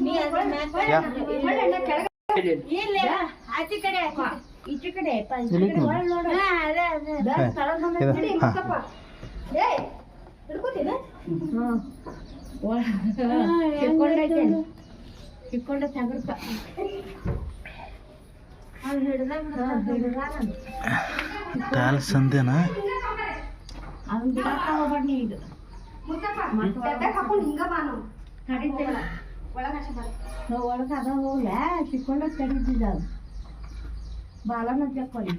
ನೀ ಅದ್ರ ಮ್ಯಾಗ ಯಾ. ಹೋಗ್ಬಾರ್ದು. ಇದು ಮುತ್ತಪ್ಪ ಮತ್ತೆ ಹಾಕೊಂಡು ಹಿಂಗ ಹಿಡ್ಕೊಂಡ ಒಳಗ್ ಅದ. ಹೋಗ್ಲ. ಬಾಲನ ತೆಕ್ಕೊಳ್ಳಿ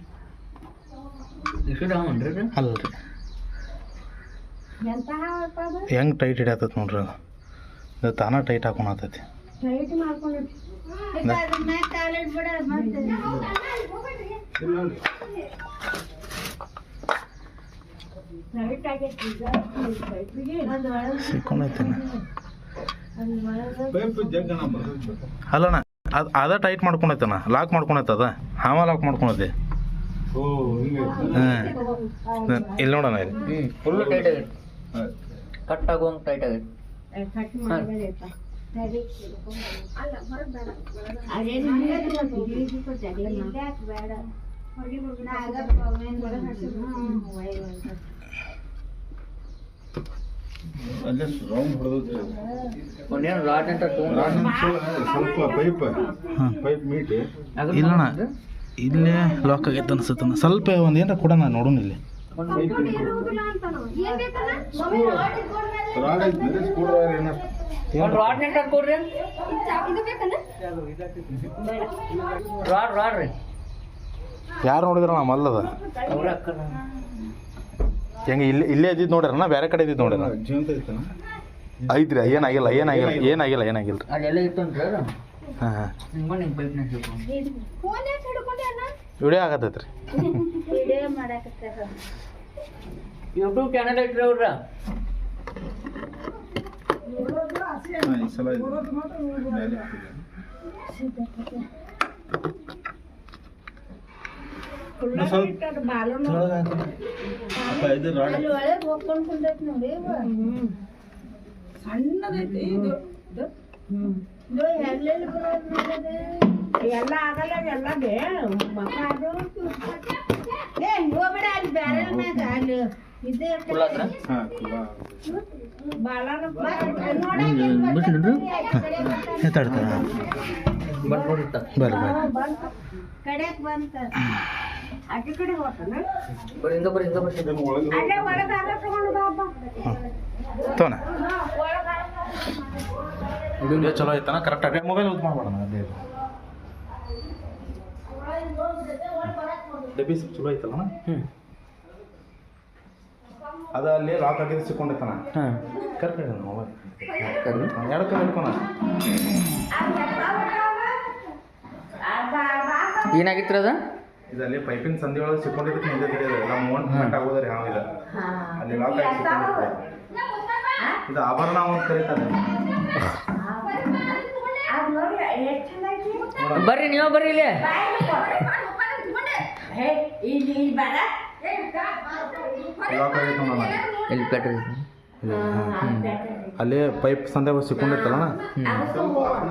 ಅಲ್ರಿ. ಹೆಂಗೆ ಟೈಟ್ ಹಿಡಿಯತ್ತೈತೆ ನೋಡ್ರಿ ಅದು. ಇದು ತಾನ ಟೈಟ್ ಹಾಕೊಳತೈತಿ ಟೈಟ್ ಸಿಕ್ಕೊಂಡೈತಿ ಅದು ಒಳಗ್ ಪೈಪ್ ಜಗ್ಗಣ ಅಲ್ಲಣ್ಣ ಅದು ಅದ ಟೈಟ್ ಮಾಡ್ಕೊಂಡೈತಣ್ಣ ಲಾಕ್ ಮಾಡ್ಕೊಂಡೈತೆ ಅದ ಹಾವ ಲಾಕ್ ಮಾಡ್ಕೊಂಡೈತೆ. ಹಾಂ ಇಲ್ಲಿ ನೋಡೋಣ ಇಲ್ಲಿ. ಫುಲ್ ಟೈಟ್ ಆಗೈತೆ ಕಟ್ ಆಗುವಂಗೆ ಟೈಟ್ ಆಗೈತೆ ಅಲ್ಲೇ ರೌಂಡ್ ಒಂದೇನು ರಾಡ್ ಅಂತ ಸ್ವಲ್ಪ ಪೈಪ್ ಪೈಪ್ ಮೀಟಿ ಇಲ್ಲಣ್ಣ ಇಲ್ಲೇ ಲಾಕ್ ಆಗೈತೆ ಅನ್ಸುತ್ತ ಸ್ವಲ್ಪ ಒಂದು ಏನಾರ ಕೊಡೋಣ ನೋಡೋಣ ಇಲ್ಲಿ. ರಾಡ್ ಐತಿ ಡ್ರೈವರ್ ಏನ ಒಂದು ರಾಡ್ ನೆಟ್ ಕೊಡ್ರಿ. ರಾಡ್ ರಾಡ್ ರೀ. ಯಾರು ನೋಡಿದ್ರಣ್ಣ ಮಲ್ಲದ? ಹೆಂಗೆ ಇಲ್ಲಿ ಇಲ್ಲೇ ಇದ್ದಿದ್ದು ನಾ ಬೇರೆ ಕಡೆ ಇದ್ದಿದ್ದು ನೋಡ್ರಿ ಜೀವಂತ ಐತ್ರಿ ಏನಾಗಿಲ್ಲ ಏನಾಗಿಲ್ಲ ಏನಾಗಿಲ್ಲ ಏನಾಗಿಲ್ಲ ರೀ ಆಗತ್ತೈತ್ರಿ ಇತ್ತು ಅಂತ ಹಾಂ ಹಾಂ. ನಿಮ್ಮ ನಿಮ್ಮ ಪೈಪ್ನಾಗ ಸಿಗ್ಕೊಂಡು ವಿಡಿಯೋ ಆಗತ್ತೈತೆ ರೀ ವಿಡಿಯೋ ಮಾಡಾಕತ್ತಾರ. ಯೂಟ್ಯೂಬ್ ಚಾನಲ್ ಐತ್ರಿ ಅವ್ರ. ಈ ಸಲ ಬರೋದ್ ನೋಡೋದು? ಎಲ್ಲ ಆಗಲ್ಲ ಎಲ್ಲ ಬೇ ಮಕ್ಕ ಏ ಹೋಗ್ಬೇಡ ಅಲ್ಲಿ ಬ್ಯಾರೆಲ್ ಮ್ಯಾಗ ಅಲ್ಲಿ ಇದು ಬರ್ರಿ ಬರ್ರಿ ಕಡೆಕ್ ಬಂತ ಕಡೆ ಬರಿ ಇಂದ ಬರ್ರಿ ಇಂದ ಅಲ್ಲೇ ಆಗ ತಗೊಂಡು ವಿಡಿಯೋ ಚಲೋ ಐತನ ಕರೆಕ್ಟ್ ಆಗಿ. ಮೊಬೈಲ್ ಯೂಸ್ ಮಾಡ್ಬೇಡ ಅದೇ ಡಬ್ಬಿ ಚಲೋ ಐತಲ್ಲ ಹ್ಞೂ ಅದ ಅಲ್ಲಿ ಲಾಕ್ ಹಾಕಿದ್ರೆ ಸಿಕ್ಕೊಂಡೈತನ ಹಾಂ. ಕರೆಕ್ಟ್ ಇದೆ ಮೊಬೈಲ್ ಎರಡು ಕೈ ಏನಾಗಿತ್ತು ಅದ? ಇದು ಅಲ್ಲಿ ಪೈಪಿನ ಸಂಧಿ ಒಳಗೆ ಸಿಕ್ಕೊಂಡಿದ್ದಕ್ಕೆ ಮುಂದೆ ತಿಳಿಯೋದು ಎಲ್ಲ ಮೂವನ್ ಕಟ್ ಆಗೋದ್ರಿ ಹಾವ ಇದು. ಅಲ್ಲಿ ಲಾಕ್ ಆಗಿ ಸಿಕ್ಕೊಂಡಿರ್ತದೆ ಇದು ಆಭರಣ ಅಂತ ಕರೀತಾರೆ ಬರ್ರಿ ನೀವು ಬರ್ರಿ ಇಲ್ಲಿ. ಲಾಕ್ ಆಗೈತೆ ನೋಡೋಣ ಹ್ಮ್. ಅಲ್ಲಿ ಪೈಪ್ ಸಂದೆ ಸಿಕ್ಕೊಂಡಿರ್ತಲ್ಲ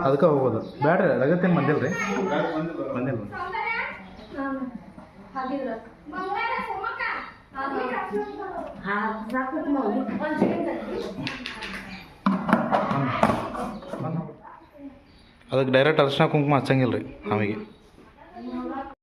ಅದಕ್ಕೆ ಹೋಗೋದು. ಬೇಡ್ರಿ ರಗತ್ತೇನು ಬಂದಿಲ್ಲ ರೀ ಬಂದಿಲ್ಲ ಅದಕ್ಕೆ ಡೈರೆಕ್ಟ್ ಅರಿಶಿನ ಕುಂಕುಮ ಹಚ್ಚಂಗಿಲ್ಲ ರೀ ಆಮೇಲೆ